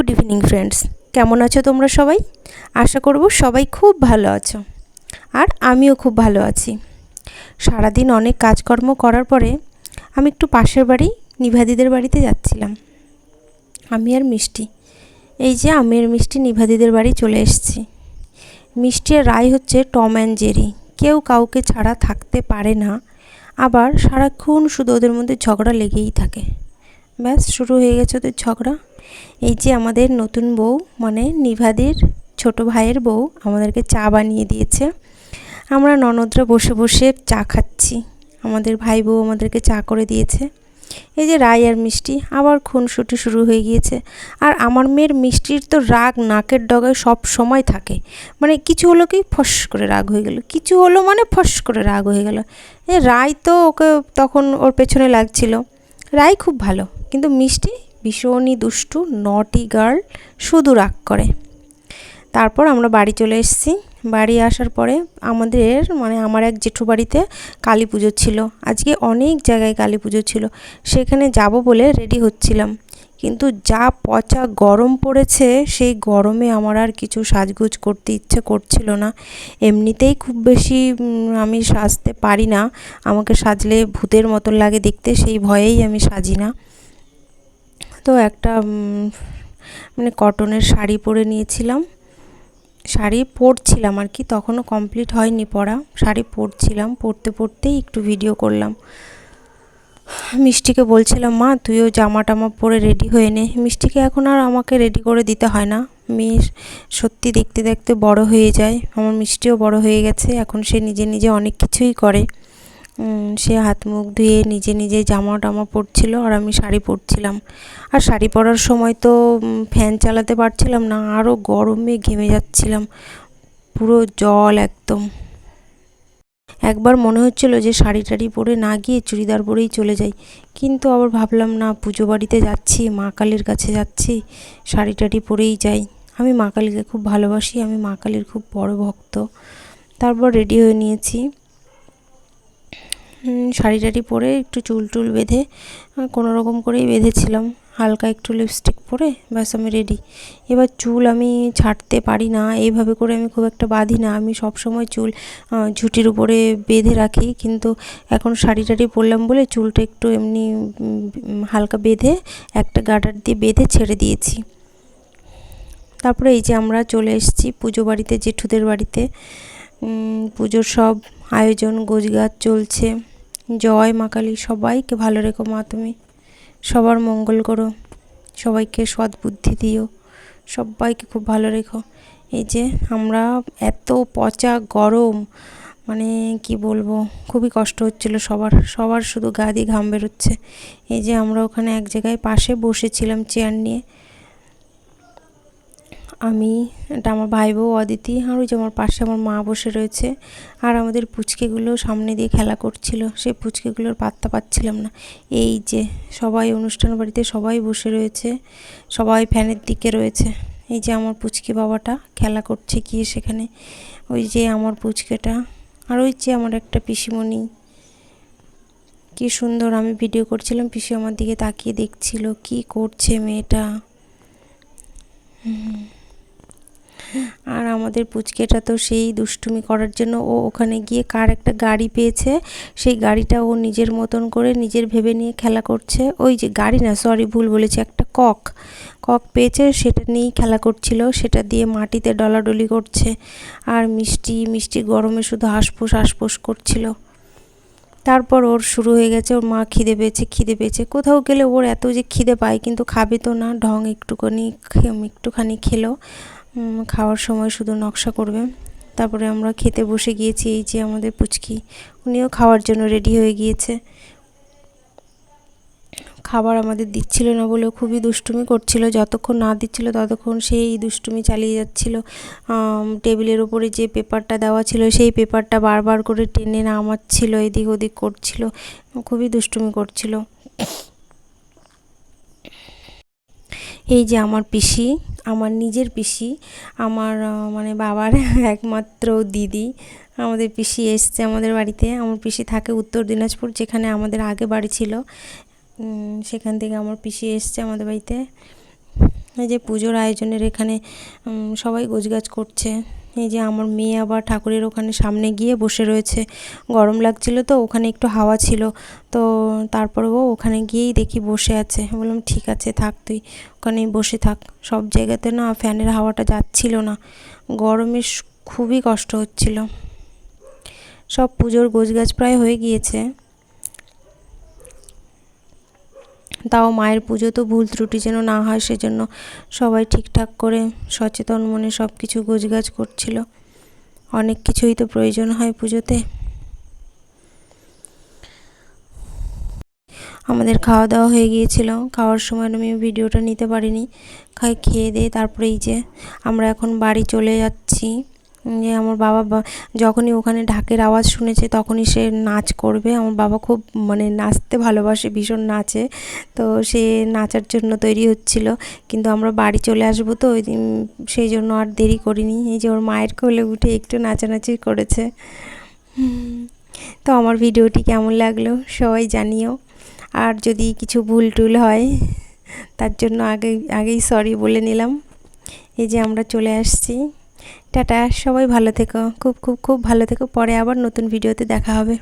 Evening friends. কেমন আছো তোমরা সবাই? আশা করব সবাই খুব ভালো আছো। আর আমিও খুব ভালো আছি। সারাদিন অনেক কাজকর্ম করার পরে আমি একটু পাশের বাড়ি, নিভাদিদের বাড়িতে যাচ্ছিলাম। আমি আর মিষ্টি। এই যে আমি আর মিষ্টি নিভাদিদের বাড়ি চলে এসেছি। মিষ্টি আর রায় হচ্ছে টম অ্যান্ড জেরি। কেউ কাউকে ছাড়া থাকতে পারে না। আবার সারাক্ষণ শুধু ওদের মধ্যে ঝগড়া লেগেই থাকে। ব্যাস, শুরু হয়ে গেছে ওদের ঝগড়া। এই যে আমাদের নতুন বউ মানে নিভাদের ছোট ভাইয়ের বউ, আমাদেরকে চা বানিয়ে দিয়েছে। আমরা ননদরা বসে বসে চা খাচ্ছি। আমাদের ভাই বউ আমাদেরকে চা করে দিয়েছে। এই যে রায় আর মিষ্টি, আবার খুনসুটি শুরু হয়ে গিয়েছে। আর আমার মেয়ের মিষ্টির তো রাগ নাকের ডগায় সব সময় থাকে। মানে কিছু হলো কি, ফস করে রাগ হয়ে গেল। কিছু হলো মানে ফস করে রাগ হয়ে গেল। এ রায় তো ওকে তখন ওর পেছনে লাগছিল। রায় খুব ভালো। কিন্তু মিষ্টি ভীষণই দুষ্টু নটি গার্ল শুধু রাগ করে। তারপর আমরা বাড়ি চলে এসেছি। বাড়ি আসার পরে আমাদের মানে আমার এক জেঠু বাড়িতে কালী পুজো ছিল। আজকে অনেক জায়গায় কালী পুজো ছিল। সেখানে যাব বলে রেডি হচ্ছিলাম। কিন্তু যা পচা গরম পড়েছে, সেই গরমে আমার আর কিছু সাজগোজ করতে ইচ্ছে করছিল না। এমনিতেই খুব বেশি আমি সাজতে পারি না। আমাকে সাজলে ভূতের মতন লাগে দেখতে, সেই ভয়েই আমি সাজি না। তো একটা মানে কটনের শাড়ি পরে নিয়েছিলাম। শাড়ি পরছিলাম আর কি, তখনও কমপ্লিট হয়নি পরা। শাড়ি পরছিলাম, পরতে পরতেই একটু ভিডিও করলাম। মিষ্টিকে বলছিলাম, মা, তুইও জামা টামা পরে রেডি হয়ে নে। মিষ্টিকে এখন আর আমাকে রেডি করে দিতে হয় না। মেয়ে সত্যি দেখতে দেখতে বড় হয়ে যায়। আমার মিষ্টিও বড় হয়ে গেছে। এখন সে নিজে নিজে অনেক কিছুই করে। সে হাত মুখ ধুয়ে নিজে নিজে জামা টামা পরছিল আর আমি শাড়ি পরছিলাম। আর শাড়ি পরার সময় তো ফ্যান চালাতে পারছিলাম না আরও গরমে ঘেমে যাচ্ছিলাম। পুরো জল একদম। একবার মনে হচ্ছিল যে শাড়ি টাড়ি পরে না গিয়ে চুড়িদার পরেই চলে যাই। কিন্তু আবার ভাবলাম, না, পুজো বাড়িতে যাচ্ছি, মা কালীর কাছে যাচ্ছি, শাড়ি টাড়ি পরেই যাই। আমি মা কালীকে খুব ভালোবাসি, আমি মা কালীর খুব বড় ভক্ত। তারপর রেডি হয়ে নিয়েছি। শাড়ি টাড়ি পরে একটু চুল টুল বেঁধে কোনো রকম করেই বেঁধেছিলাম। হালকা একটু লিপস্টিক পরে, ব্যাস আমি রেডি এবার চুল আমি ছাড়তে পারি না, এইভাবে করে আমি খুব একটা বাঁধি না। আমি সব সময় চুল ঝুটির উপরে বেঁধে রাখি, কিন্তু এখন শাড়ি টাড়ি পরলাম বলে চুলটা একটু এমনি হালকা বেঁধে, একটা গার্ডার দিয়ে বেঁধে ছেড়ে দিয়েছি। তারপরে এই যে আমরা চলে এসেছি পুজো বাড়িতে, জেঠুদের বাড়িতে। পুজোর সব আয়োজন গোছগাছ চলছে। জয় মা কালী, সবাইকে ভালো রেখো মা তুমি। সবার মঙ্গল করো, সবাইকে সৎ বুদ্ধি দিও, সবাইকে খুব ভালো রেখো। এই যে আমরা এত পচা গরম মানে কি বলব, খুবই কষ্ট হচ্ছিল সবার সবার শুধু গা দিয়ে ঘাম বেরোচ্ছে। এই যে আমরা ওখানে এক জায়গায় পাশে বসেছিলাম চেয়ার নিয়ে। আমি, এটা আমার ভাই বউ অদিতি, আর ওই যে আমার পাশে আমার মা বসে রয়েছে, আর আমাদের পুচকেগুলো সামনে দিয়ে খেলা করছিল। সেই পুচকেগুলোর পাত্তা পাচ্ছিলাম না। এই যে সবাই অনুষ্ঠান বাড়িতে সবাই বসে রয়েছে, সবাই ফ্যানের দিকে রয়েছে। এই যে আমার পুচকে বাবাটা খেলা করছে গিয়ে সেখানে। ওই যে আমার পুচকেটা, আর ওই যে আমার একটা পিসিমণি। কি সুন্দর, আমি ভিডিও করছিলাম, পিসি আমার দিকে তাকিয়ে দেখছিল, কি করছে মেয়েটা? হুম। আর আমাদের পুচকেটা তো সেই দুষ্টুমি করার জন্য ও ওখানে গিয়ে কার একটা গাড়ি পেয়েছে, সেই গাড়িটা ও নিজের মতন করে নিজের ভেবে নিয়ে খেলা করছে। ওই যে গাড়ি না সরি ভুল বলেছি, একটা কক। কক পেয়েছে, সেটা নিয়েই খেলা করছিল, সেটা দিয়ে মাটিতে ডলাডলি করছে। আর মিষ্টি মিষ্টি গরমে শুধু হাঁসফুস হাঁসফুস করছিল। তারপর ওর শুরু হয়ে গেছে, ওর মা খিদে পেয়েছে খিদে পেয়েছে। কোথাও গেলে ওর এত যে খিদে পায়, কিন্তু খাবে তো না, ঢং একটুখানি একটুখানি খেলো। খাওয়ার সময় শুধু নকশা করবে। তারপরে আমরা খেতে বসে গিয়েছি এই যে আমাদের পুচকি। উনিও খাওয়ার জন্য রেডি হয়ে গিয়েছে। খাবার আমাদের দিচ্ছিল না বলে খুবই দুষ্টুমি করছিল। যতক্ষণ না দিচ্ছিল ততক্ষণ সেই দুষ্টুমি চালিয়ে যাচ্ছিল। টেবিলের ওপরে যে পেপারটা দেওয়া ছিল সেই পেপারটা বারবার করে টেনে নামাচ্ছিল, এদিক ওদিক করছিল। খুবই দুষ্টুমি করছিল। এই যে আমার পিসি, আমার নিজের পিসি, আমার মানে বাবার একমাত্র দিদি, আমাদের পিসি এসছে আমাদের বাড়িতে। আমার পিসি থাকে উত্তর দিনাজপুর, যেখানে আমাদের আগে বাড়ি ছিল। সেখান থেকে আমার পিসি এসছে আমাদের বাড়িতে। এই যে পুজোর আয়োজনের এখানে সবাই গোছগাছ করছে। এই যে আমার মেয়ে আবার ঠাকুরের ওখানে সামনে গিয়ে বসে রয়েছে। গরম লাগছিল তো, ওখানে একটু হাওয়া ছিল। তো তারপরে ও ওখানে গিয়েই দেখি বসে আছে। বললাম, ঠিক আছে, থাক তুই, ওখানেই বসে থাক। সব জায়গাতে না ফ্যানের হাওয়াটা যাচ্ছিল না। গরমে খুবই কষ্ট হচ্ছিল। সব পুজোর গোছগাছ প্রায় হয়ে গিয়েছে। তাও মায়ের পুজো তো ভুল ত্রুটি যেন না হয় সেজন্য সবাই ঠিকঠাক করে সচেতন মনে সব কিছু গোছগাছ করছিল। অনেক কিছুই তো প্রয়োজন হয় পুজোতে। আমাদের খাওয়া দাওয়া হয়ে গিয়েছিল। খাওয়ার সময় আমি ভিডিওটা নিতে পারিনি। খাই, খেয়ে দিয়ে তারপরে এই যে আমরা এখন বাড়ি চলে যাচ্ছি। যে আমার বাবা যখনই ওখানে ঢাকের আওয়াজ শুনেছে তখনই সে নাচ করবে। আমার বাবা খুব মানে নাচতে ভালোবাসে, ভীষণ নাচে। তো সে নাচার জন্য তৈরি হচ্ছিল। কিন্তু আমরা বাড়ি চলে আসব তো, ওই দিন সেই জন্য আর দেরি করিনি। এই যে ওর মায়ের কোলে উঠে একটু নাচানাচি করেছে। তো আমার ভিডিওটি কেমন লাগল সবাই জানিও। আর যদি কিছু ভুল টুল হয়, তার জন্য আগে, আগেই সরি বলে নিলাম। এই যে আমরা চলে আসছি। টাটা, সবাই ভালো থেকো, খুব খুব খুব ভালো থেকো, পরে আবার নতুন ভিডিওতে দেখা হবে।